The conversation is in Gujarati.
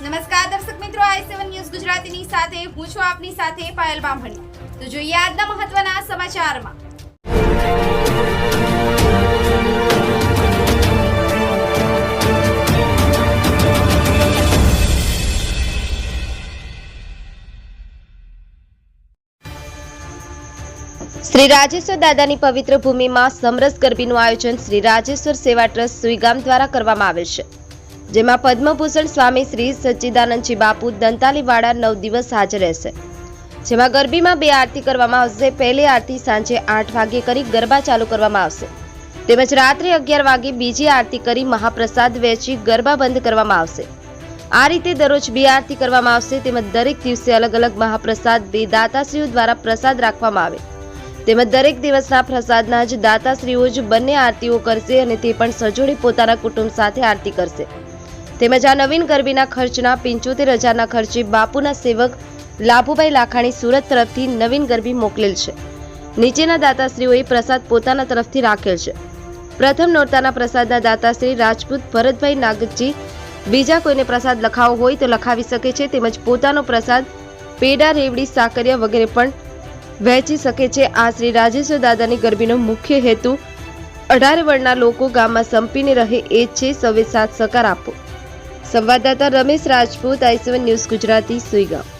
નમસ્કાર દર્શક મિત્રો, આઈ સેવન ન્યૂઝ ગુજરાતીની સાથે, હું છું આપની સાથે પાયલ બામણી. તો જોઈએ આજના મહત્વના સમાચારમાં. શ્રી રાજેશ્વર દાદાની પવિત્ર ભૂમિમાં સમરસ ગરબીનું આયોજન શ્રી રાજેશ્વર સેવા ટ્રસ્ટ સુઈગામ દ્વારા કરવામાં આવેલ છે. જેમાં પદ્મભૂષણ સ્વામી શ્રી સચ્ચિદાનંદજી બાપુ દંતાલીવાડા નવ દિવસ હાજર રહેશે. જેમાં ગરબીમાં બે આરતી કરવામાં આવશે. પહેલી આરતી સાંજે આઠ વાગે કરી ગરબા ચાલુ કરવામાં આવશે. તેમજ રાત્રે અગિયાર વાગે બીજી આરતી કરી મહાપ્રસાદ વહેંચી ગરબા બંધ કરવામાં આવશે. આ રીતે દરરોજ બે આરતી કરવામાં આવશે. તેમજ દરેક દિવસે અલગ અલગ મહાપ્રસાદ બે દાતાશ્રીઓ દ્વારા પ્રસાદ રાખવામાં આવે. તેમજ દરેક દિવસના પ્રસાદના જ દાતાશ્રીઓ જ બંને આરતીઓ કરશે અને તે પણ સજોડી પોતાના કુટુંબ સાથે આરતી કરશે. તેમજ આ નવીન ગરબીના ખર્ચના પંચોતેર હજારના ખર્ચે બાપુના સેવક લાભુભાઈ લાખાણી સુરત તરફથી નવીન ગરબી મોકલેલ છે. નીચેના દાતાશ્રીઓએ પ્રસાદ પોતાના તરફથી રાખેલ છે. પ્રથમ નોરતાના પ્રસાદના દાતાશ્રી રાજપૂત ભરતભાઈ નાગજી, બીજા કોઈને પ્રસાદ લખાવો હોય તો લખાવી શકે છે, તેમજ પોતાનો પ્રસાદ પેડા, રેવડી, સાકરિયા વગેરે પણ વહેંચી શકે છે. આ શ્રી રાજેશ્વર દાદાની ગરબીનો મુખ્ય હેતુ અઢાર વર્ણના લોકો ગામમાં સંપીને રહે એ છે. સૌએ સાથ સહકાર આપો. સંવાદદાતા Ramesh Rajput I C one news Gujarati Suigam.